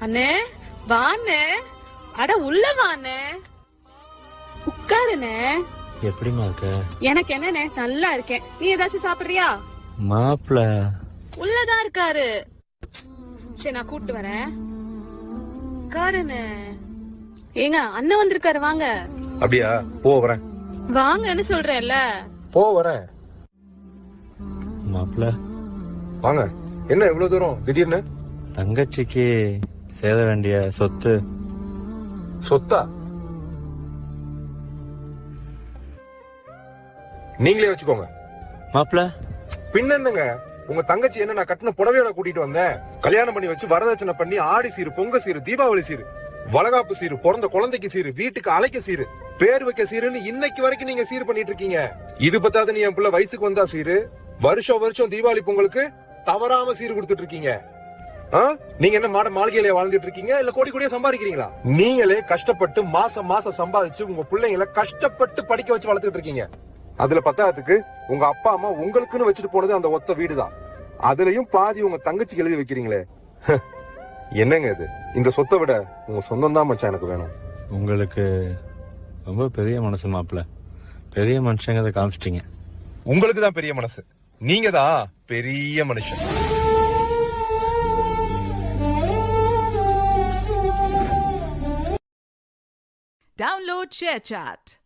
அண்ணே வாண்ணே. அட உள்ள வாண்ணே. உட்காருண்ணே. எப்படிமா இருக்க? எனக்கு என்னண்ணே நல்லா இருக்கேன். நீ ஏதாச்சும் சாப்பிடுறியா? மாப்பிள. உள்ளதான் இருக்காரு. சரி நான் கூட்டு வரேன். உட்காருண்ணே. ஏங்க அண்ணன் வந்திருக்காரு வாங்க. அப்படியா? போ வரேன். வாங்கன்னு சொல்றேன்ல. போ வரேன். மாப்பிள. வாங்க. என்ன இவ்வளவு தூரம்? திடீர்னு? தங்கச்சிக்கு சேர வேண்டிய சொத்து. சொத்தா? நீங்களே வச்சுக்கோங்க. மாப்பிள பின்ன என்னங்க? உங்க தங்கச்சி என்ன நான் கட்டின புடவையோட கூட்டிட்டு வந்தேன். கல்யாணம் பண்ணி வச்சு வரதட்சணை பண்ணி ஆடி சீரு பொங்க சீரு தீபாவளி சீரு வளகாப்பு சீரு பிறந்த குழந்தைக்கு சீரு வீட்டுக்கு அழைக்க சீரு பேர் வைக்க சீருன்னு இன்னைக்கு வரைக்கும் நீங்க சீர் பண்ணிட்டு இருக்கீங்க. இது பத்தாது நீ என் பிள்ளை வயசுக்கு வந்தா சீரு. வருஷம் வருஷம் தீபாவளி பொங்கலுக்கு தவறாம சீர் கொடுத்துட்டு இருக்கீங்க? நீங்க என்ன மாட மாளிகையில வாழ்ந்துட்டு இருக்கீங்க? இல்ல கோடி கோடியா சம்பாதிக்கிறீங்களா? நீங்களே கஷ்டப்பட்டு மாசம் மாசம் சம்பாதிச்சு உங்க பிள்ளைங்களை கஷ்டப்பட்டு படிக்க வச்சு வளர்த்துட்டு இருக்கீங்க. அதுல பத்தாததுக்கு உங்க அப்பா அம்மா உங்களுக்குன்னு வச்சுட்டு போனது அந்த ஒத்த வீடுதான். அதுலயும் பாதி உங்க தங்கச்சிக்கு எழுதி வைக்கிறீங்களே. என்னங்க இது? இந்த சொத்தை விட உங்க சொந்தம் தான் மச்சான் எனக்கு வேணும். உங்களுக்கு ரொம்ப பெரிய மனசு மாப்பிள பெரிய மனுஷங்க காமிச்சிட்டீங்க. உங்களுக்கு தான் பெரிய மனசு. நீங்க தான் பெரிய மனுஷன். Download ShareChat.